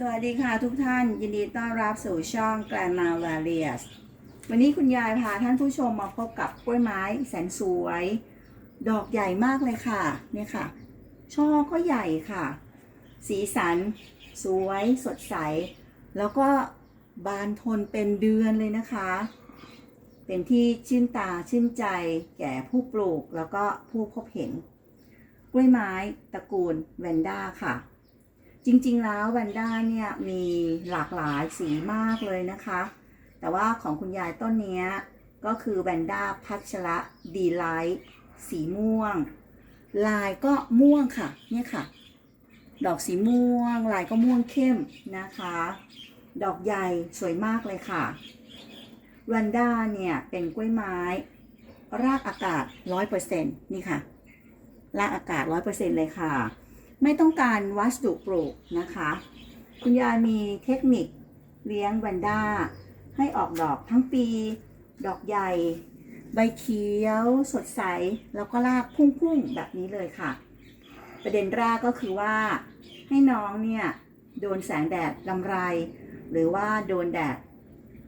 สวัสดีค่ะทุกท่านยินดีต้อนรับสู่ช่อง Grandma Various วันนี้คุณยายพาท่านผู้ชมมาพบกับกล้วยไม้แสนสวย ดอกใหญ่มากเลยค่ะเนี่ยค่ะ ช่อก็ใหญ่ค่ะ สีสัน สวยสดใส แล้วก็บานทนเป็นเดือนเลยนะคะ เป็นที่ชื่นตาชื่นใจแก่ผู้ปลูกแล้วก็ผู้พบเห็น กล้วยไม้ตระกูลแวนด้าค่ะ จริงๆแล้วแวนด้าเนี่ยมีหลากหลายสีมากเลยนะคะ แต่ว่าของคุณยายต้นนี้ก็คือแวนด้าพัชระดีไลท์สีม่วง ลายก็ม่วงค่ะ เนี่ยค่ะ ดอกสีม่วง ลายก็ม่วงเข้มนะคะ ดอกใหญ่สวยมากเลยค่ะแวนด้าเนี่ยเป็นกล้วยไม้ รากอากาศ 100%นี่ค่ะ รากอากาศ 100%เลยค่ะ ไม่ต้องการวัสดุปลูกนะคะ คุณยายมีเทคนิคเลี้ยงแวนด้า ให้ออกดอกทั้งปี ดอกใหญ่ ใบเขียวสดใส แล้วก็รากพุ่งๆ แบบนี้เลยค่ะ ประเด็นแรกก็คือว่าให้น้องเนี่ย โดนแสงแดดลำไร หรือว่าโดนแดด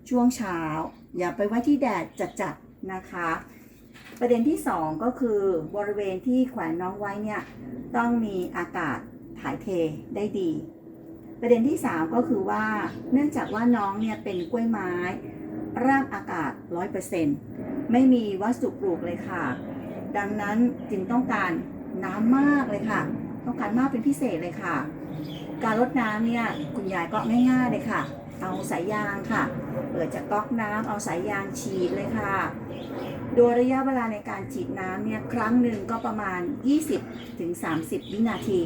ช่วงเช้า อย่าไปไว้ที่แดดจัดๆนะคะ ประเด็นที่ 2 ก็คือบริเวณที่แขวนน้องไว้เนี่ยต้องมีอากาศถ่ายเทได้ดี ประเด็นที่ 3 ก็คือว่าเนื่องจากว่าน้องเนี่ยเป็นกล้วยไม้รากอากาศ 100%ไม่มีวัสดุปลูกเลยค่ะ ดังนั้นจึงต้องการน้ำมากเลยค่ะ ต้องการมากเป็นพิเศษเลยค่ะ การรดน้ำเนี่ยคุณยายก็ง่ายๆเลยค่ะ เอาสายยางค่ะ เปิดจากก๊อกน้ำเอาสายยางฉีดเลยค่ะ โดยระยะเวลาในการฉีดน้ำเนี่ยครั้งหนึ่งก็ประมาณ 20-30 วินาที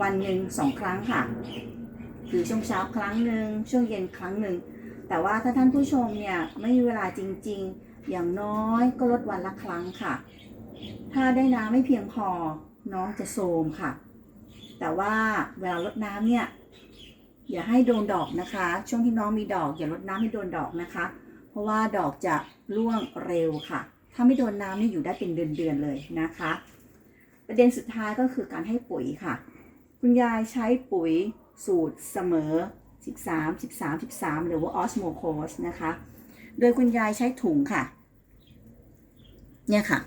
วันหนึ่งสองครั้งค่ะ คือช่วงเช้าครั้งหนึ่งช่วงเย็นครั้งหนึ่ง แต่ว่าถ้าท่านผู้ชมเนี่ยไม่มีเวลาจริง ๆ อย่างน้อยก็ลดวันละครั้งค่ะ ถ้าได้น้ำไม่เพียงพอน้องจะโทมค่ะ แต่ว่าเวลาลดน้ำเนี่ยอย่าให้โดนดอกนะคะ ช่วงที่น้องมีดอก อย่าลดน้ำให้โดนดอกนะคะ ราะว่าดอกจะร่วงเร็วค่ะ ถ้าไม่โดนน้ำนี่อยู่ได้เป็นเดือนๆเลยนะคะ ประเด็นสุดท้ายก็คือการให้ปุ๋ยค่ะ คุณยายใช้ปุ๋ยสูตรเสมอ 13 13 13 หรือว่าออสโมโคสนะคะ โดยคุณยายใช้ถุงค่ะ เนี่ยค่ะ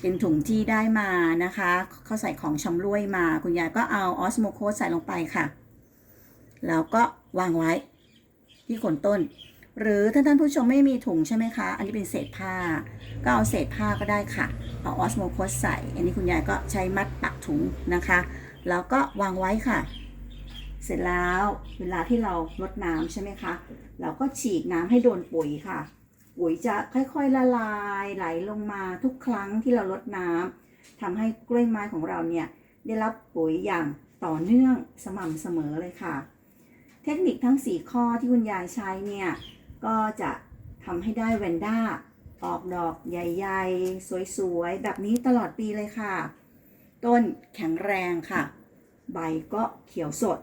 เป็นถุงที่ได้มานะคะ เขาใส่ของชำร่วยมา คุณยายก็เอาออสโมโคสใส่ลงไปค่ะ แล้วก็วางไว้ที่โคนต้น หรือถ้านท่านผู้ชมไม่มีถุงใช่ไหมคะ อันนี้เป็นเศษผ้า ก็เอาเศษผ้าก็ได้ค่ะ เอาออสโมโคสใส่ อันนี้คุณยายก็ใช้มัดปักถุงนะคะ แล้วก็วางไว้ค่ะ เสร็จแล้วเวลาที่เราลดน้ำใช่ไหมคะ เราก็ฉีดน้ำให้โดนปุ๋ยค่ะ ปุ๋ยจะค่อยๆละลายไหลลงมาทุกครั้งที่เราลดน้ำทำให้กล้วยไม้ของเราเนี่ยได้รับปุ๋ยอย่างต่อเนื่องสม่ำเสมอเลยค่ะ เทคนิคทั้ง 4 ข้อที่คุณยายใช้เนี่ย ก็จะทำให้ได้แวนด้าออกดอกใหญ่ๆ สวยๆ แบบนี้ตลอดปีเลยค่ะ ต้นแข็งแรงค่ะ ใบก็เขียวสด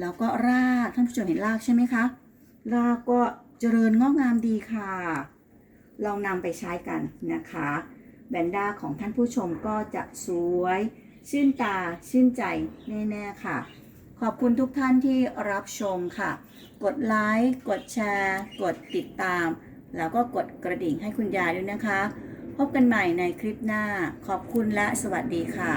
แล้วก็รากท่านผู้ชมเห็นรากใช่ไหมคะ รากก็เจริญงอกงามดีค่ะ ลองนำไปใช้กันนะคะแบนด้าของท่านผู้ชมก็จะสวย ชื่นตาชื่นใจแน่ ๆ ค่ะ ขอบคุณทุกท่านที่รับชมค่ะ กดไลค์ กดแชร์ กดติดตาม แล้วก็กดกระดิ่งให้คุณยายด้วยนะคะ พบกันใหม่ในคลิปหน้า ขอบคุณและสวัสดีค่ะ